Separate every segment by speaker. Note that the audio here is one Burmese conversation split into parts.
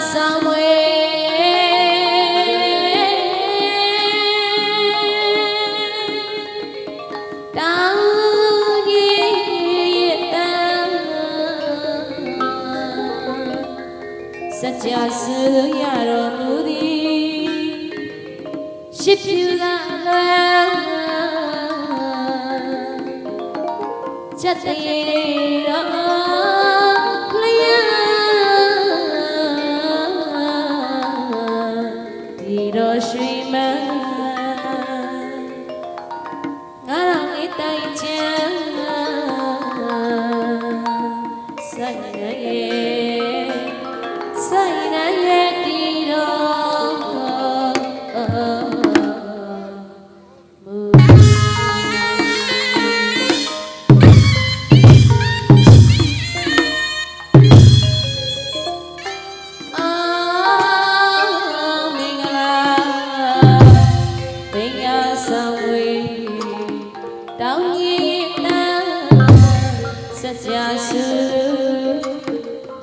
Speaker 1: somewhere. ဒီတော်ရွှေမန်းငါတော်လေးတိုင်ချမ်း ဆောင်ဝေတောင်းရင်တန်းစကြစု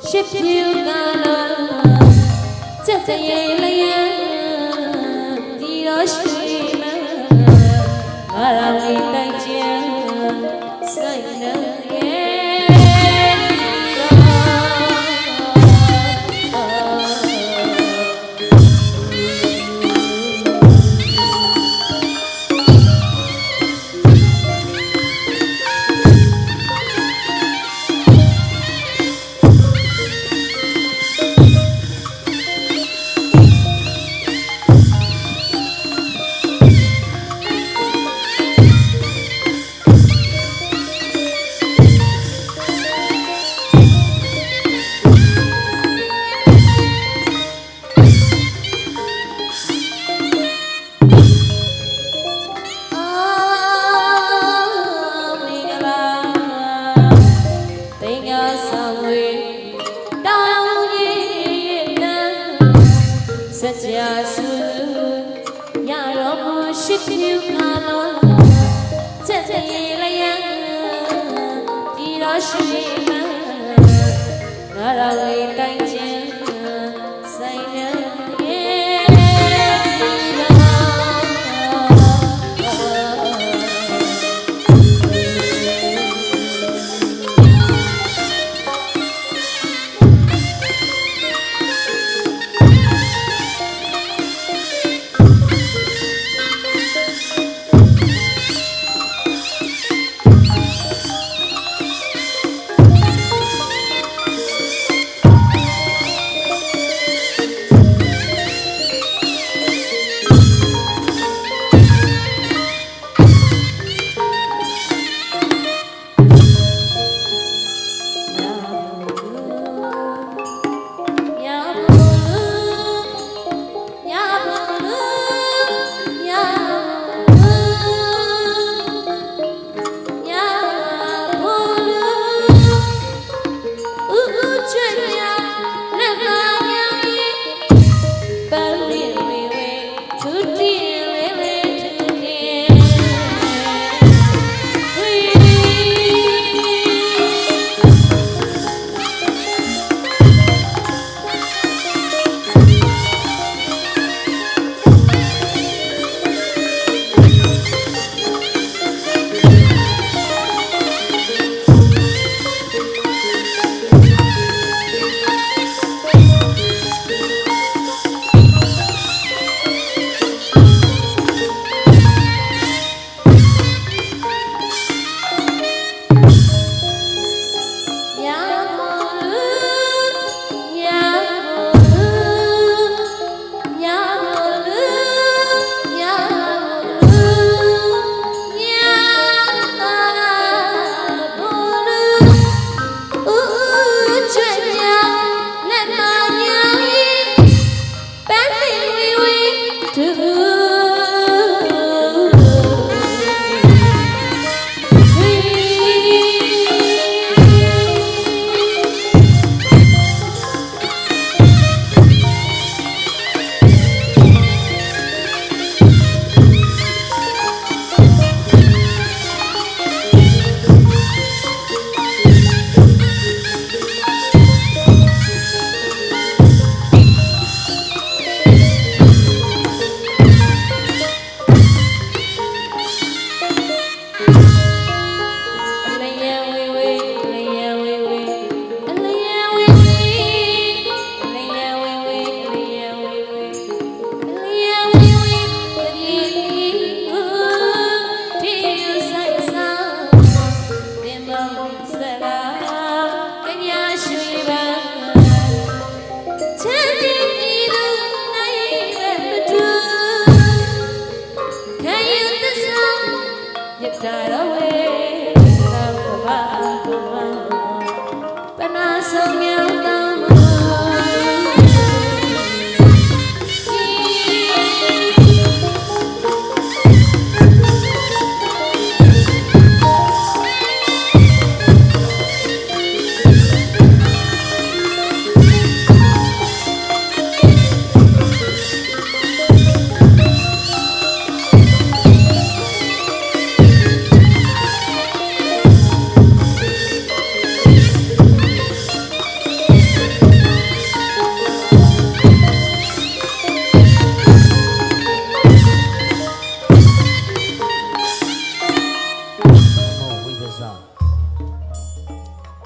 Speaker 1: ရှိဖြူကလာစက်တရေလျံဒီရောရှိမမာရမီ စကြစုရတော်မူရှိဖြူကလောချက်ချေလျံဒီတော်ရှိမငါတော်လေးတိုင်းချင်းဆိုင်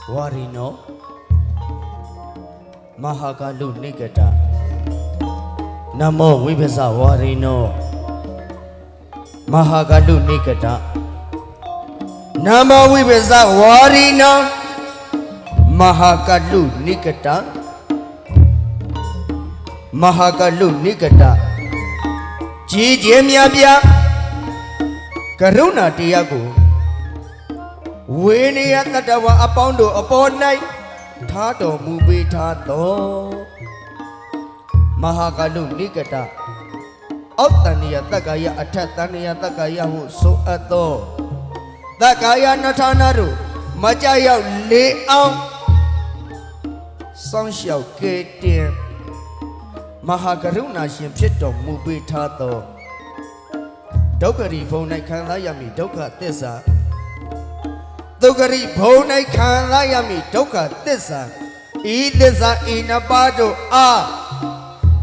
Speaker 2: ဝါရီနောမဟာကလုနိကတနမောဝိပဇဝါရီနောမဟာကလုနိကတနမောဝိပဇဝါရီနောမဟာကလုနိကတမဟာကလုနိကတကြည်ကျင်းမြတ်ပြကရုဏာတရားကို ဝေနေယတတဝအပေါင်းတို့အပေါ်၌ထားတော်မူပေးထားတော်မဟာကလုနိကတအောက်တန်ရတက္ကယအထက်တန်ရတက္ကယဟုဆိုအပ်သောတက္ကယနထာနာတို့မကြရောက်လေအောင်စောင်းလျှောက်ကဲတင်မဟာကရုဏာရှင်ဖြစ်တော်မူပေးထားသောဒုက္ခရီဘုံ၌ခံစားရမည်ဒုက္ခသစ္စာ ဒုက္ခရိဘုံ၌ခံရရမည်ဒုက္ခသစ္စာဤသစ္စာဤနှစ်ပါးတို့အား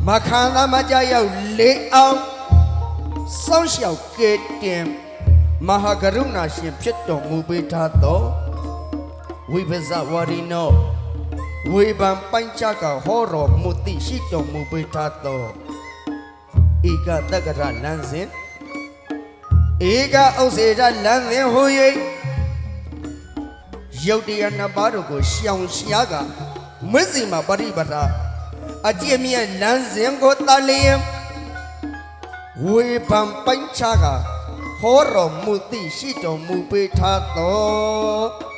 Speaker 2: မခံရမကြရောက်လေအောင်စောင့်ရှောက်ကဲတင်မဟာကရုဏာရှင်ဖြစ်တော်မူပေးထားသောဝိပဇဝရီနောဝေဘံပိုင်းချကဟောတော်မူတိရှိတော်မူပေးထားသောဧကတက္ကရလမ်းစဉ်ဧကဥစ္စေရလမ်းစဉ်ဟူ၍ ယုတ်တရားနှစ်ပါးတို့ကိုရှောင်ရှားကမစ္စီမပရိပဒါအကြည့်မြတ်လမ်းစဉ်ကိုတလျင်ဝေဖံပိုင်းခြားကဟောတော်မူသည်ရှိတော်မူပေးထားသော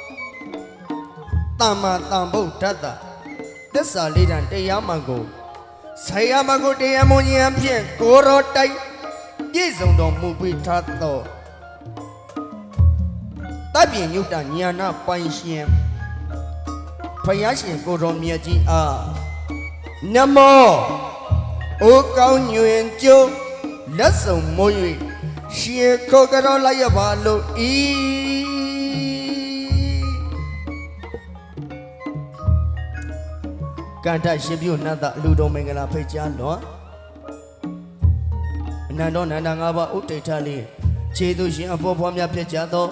Speaker 2: တမ္မာတမ္ဗုဒ္ဓတ္တသစ္စာလေးတန်တရားမှန်ကိုဆရာမကိုတရားမွန်ဉာဏ်ဖြင့်ကိုရောတိုက်ပြည့်စုံတော်မူပေးထားသော တပ်ပြင်ညုတညာနာပိုင်ရှင်ဖယားရှင်ကိုတော်မြတ်ကြီးအားနမောအိုကောင်းညွင်ကျိုးလက်ဆောင်မိုး၍ရှင်ခေါ်ကြတော်လိုက်ရပါလို့ဤကန္တရှင်ပြုနတ်တအလူတော်မင်္ဂလာဖိတ်ကြားလွန်အနန္တောနန္ဒငါးပါးဥဒိဋ္ဌလေးခြေသူရှင်အဖို့ဖွားများဖြစ်ကြသော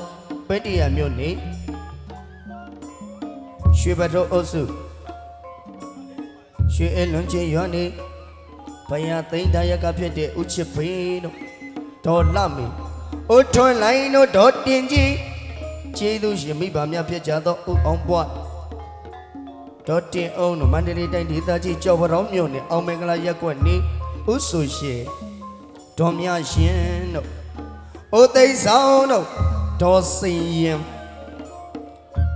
Speaker 2: ပတ္တိယမြို့နေရွှေဘတော်အုပ်စုရွှေအလွန်ချင်းရွာနေဘယသိန်းတရကဖြစ်တဲ့ဥချစ်ဖေးတို့ဒေါ်လမီဥထွန်းလိုင်းတို့ဒေါ်တင်ကြီးခြေသူရှင်မိဘများဖြစ်ကြသောဥအောင်ပွားဒေါ်တင်အောင်တို့မန္တလေးတိုင်းဒေသကြီးကြော်ပရောင်းမြို့နယ်အောင်မင်္ဂလာရက်ကွက်နေဥဆိုရှင်ဒေါ်မြရှင်တို့။အိုသိမ်းဆောင်တို့ ဒေါ်စင်ရင်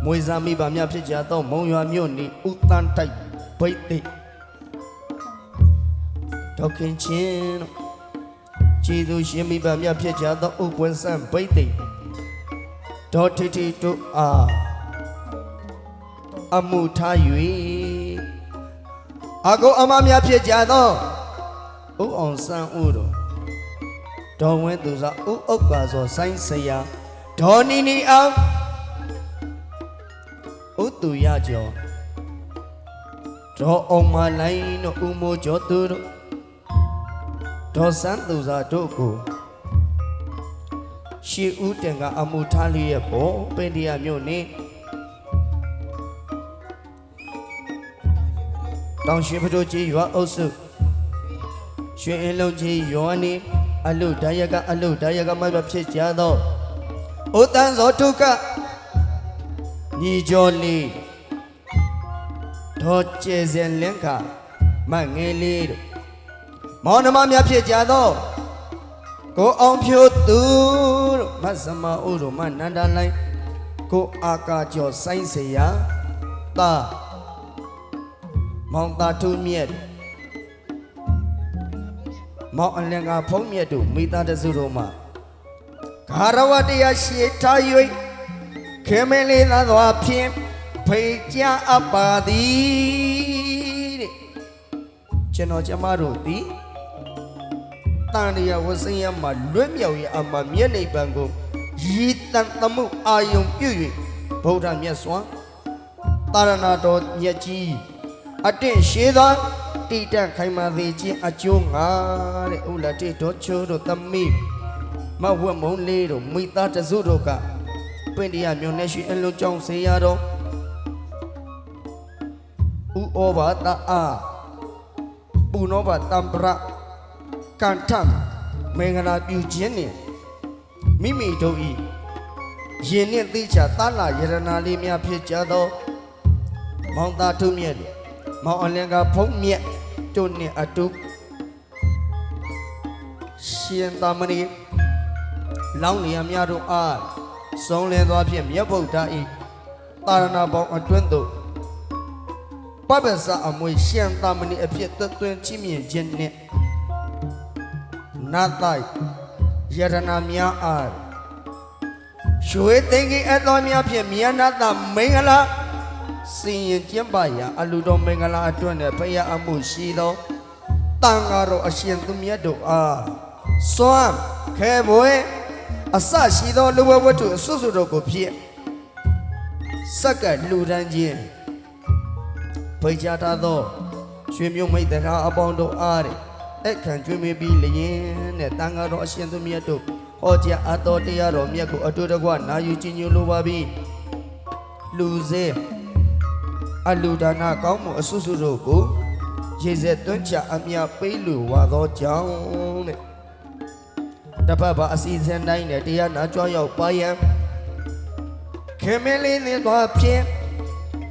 Speaker 2: မွေစာမိပါများဖြစ်ကြသောမုံရွာမြို့နေဥတန်းတိုက်ဘိတ်သိက်ဒေါက်ခင်ချင်းတို့ခြေသူရှင်မိပါများဖြစ်ကြသောဥပွင့်ဆန်းဘိတ်သိက်ဒေါ်ထီထီတို့အားအမှုထား၍အကိုအမများဖြစ်ကြသောဥအောင်ဆန်းဦးတို့ဒေါ်ဝင်းသူစားဥဥက္ကာစောဆိုင်းဆရာ ဒေါ်နီနီအောင်ဥတူရကျော်ဒေါ်အောင်မလိုင်းတို့ဥမိုးကျော်သူတို့ဒေါ်စန်းသူစားတို့ကိုရှီဦးတင်ကအမှုထားလျက်ပေါ်ပင်တရားမြို့နေတောင်ရွှေဖတို့ကြီးရွာအုပ်စုရွှေအင်းလုံးကြီးယောနီအလုဒါယကအလုဒါယကမဖြစ်ကြသော ဥတန်းဇောထုကညီကျော်လေးဒေါ်ကျဲစင်လင်းခမငယ်လေးတို့မောင်နှမများဖြစ်ကြသောကိုအောင်ဖြိုးသူတို့မဆမအိုးတို့မနန္ဒလိုင်းကိုအာကာကျော်ဆိုင်းစရာတာမောင်သာထုမြတ်မောင်အလင်္ကာဖုံးမြတ်တို့မိသားတစုတို့မှ ဂါရဝတရားရှိထား၍ခေမင်းလေးသားသောဖြင့်ဖိတ်ကြားအပ်ပါသည်တဲ့ကျွန်တော်ကျမတို့သည်တန်ရဝစင်ရမှာလွတ်မြောက်ရအမှမျက်နှိပ်ပံကိုရည်တန်သမှုအာယုံပြု၍ဗုဒ္ဓမြတ်စွာတာရဏတော်မြတ်ကြီးအတင့်ရှိသောတိတတ်ခိုင်မာသေးခြင်းအကျိုးငါတဲ့ဥလတိတော်ချိုးတို့သမီး မဝတ်မုံလေးတို့မိသားတစုတို့ကပင်တရားမြို့နယ်ရှိအလုံးကြောင်းစေရတော်ဥဩဘာတအားပူနောဘာတံပရကန်ထမ်မင်္ဂလာပြုခြင်းနှင့်မိမိတို့ဤရင်နှင့်သိချာသလာယရနာလေးများဖြစ်ကြသော မောင်သားထုမြက်တို့မောင်အလင်ကဖုံးမြက်တို့နှင့်အတူရှင်သာမဏေ လောင်းလျာများတို့အားဆုံးလင်းသွားဖြင့်မြတ်ဗုဒ္ဓဤတာရဏဘောင်အတွင်းသို့ပပ္ပစအမွေရှင်သာမဏေအဖြစ်သွတ်သွင်းချီးမြှင့်ခြင်းနှင့်နာတိုင်ယရနာများအားရွှေသိင်္ဂီအတော်များဖြင့်မြတ်နာတမင်္ဂလာစင်ရင်ကျင်းပရာအလူတော်မင်္ဂလာအတွက်နဲ့ဖရာအမှုရှိသောတန်ဃာတော်အရှင်သူမြတ်တို့အားစွမ်းခဲဘွယ် အစရှိသောလူဝဝတ္ထုအစွတ်စွတ်တို့ကိုဖြစ်စက္ကပ်လူတန်းခြင်းဖိတ်ကြားထားသောရွှေမြုံမိတ်တကားအပေါင်းတို့အားတဲ့အခန့်ကျွေးမပြီးလျင်တဲ့တန်ဃာတော်အရှင်သူမြတ်တို့ဟောကြားအပ်တော်တရားတော်မြတ်ကိုအတူတကွနာယူကြည်ညိုလိုပါပြီလူစေအလူဒါနာကောင်းမှုအဆုစုတို့ကိုရေစက်တွန်းချအမြပေးလို့ဝါသောကြောင့်တဲ့ တပတ်ပါအစီအစဉ်တိုင်းနဲ့တရားနာကြွရောက်ပါယံခေမင်းလေးနဲ့သွားဖြင့်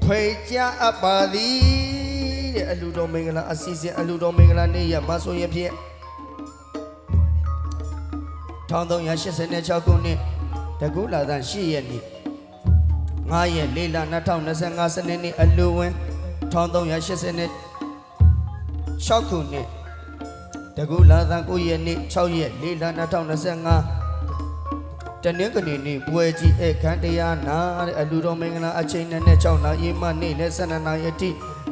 Speaker 2: ဖွေကြအပ်ပါသည်တဲ့အလူတော်မင်္ဂလာအစီအစဉ်အလူတော်မင်္ဂလာနေ့ရမဆိုရင်ဖြင့်1386ခုနှစ်တကူလာသန်8ရက်နေ့9ရက်4လ2025စနေနေ့အလူဝင်1380နှစ်6ခုနှစ်တ ကူလာသန်9ရက်နေ့6ရက်4လ2025တနင်္ဂနွေနေ့ပွဲကြီးအခမ်းတရားနာတဲ့အလူတော်မင်္ဂလာအချိန်နဲ့နဲ့6နာရီမှနေ့နဲ့12နာရီအထိ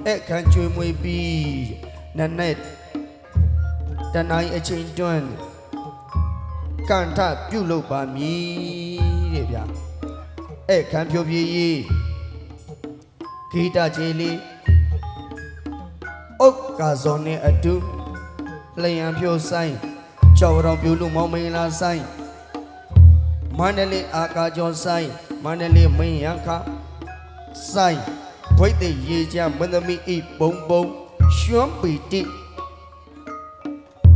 Speaker 2: အခမ်းကျွေးမွေးပြီးနက်နဲ့တနာရီအချိန်တွန်းကန့်ထပြုလုပ်ပါမည်တဲ့ဗျာအဲ့ခံဖြိုပြေးရေးဂီတချေလေးဥက္ကာဇော်နဲ့အတူ လျံဖြိုဆိုင်ကြောက်တော်ပြူလူမောင်မင်္ဂလာဆိုင်မန္တလေးအာကာကျော်ဆိုင်မန္တလေးမင်းရခဆိုင်ဘွိတ်သိရေချမင်းသမီးဤဘုံဘုံရွှွမ်းပီတိ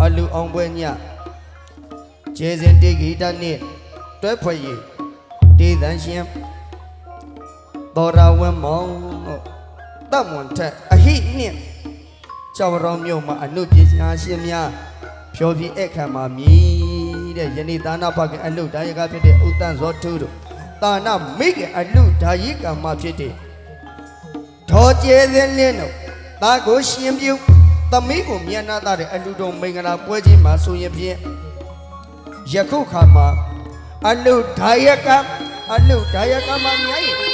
Speaker 2: အလူအောင်ပွဲညကျေစင်တေဂီတနဲ့တွဲဖွဲ့ရေးဒေသန်ရှင်သောရဝင်းမောင်တို့တတ်မွန်ထက်အဟိနှင့် ကြောက်ရောမြို့မှာအနုပညာရှင်များဖြောပြအခမ်းမှာမြည်တဲ့ယနေ့သာနာဖခင်အလုဒါယကဖြစ်တဲ့ဥတ္တန်ဇောထုတို့တာနာမိခင်အလုဒါယိကမှာဖြစ်တဲ့ဒေါ်ကျဲသင်းလင်းတို့တာကိုရှင်ပြုသမီးကိုမြန်နာတာတဲ့အလူတော်မင်္ဂလာပွဲကြီးမှာဆိုရင်ဖြင့်ယခုခါမှာအလုဒါယကအလုဒါယကမှာမြည်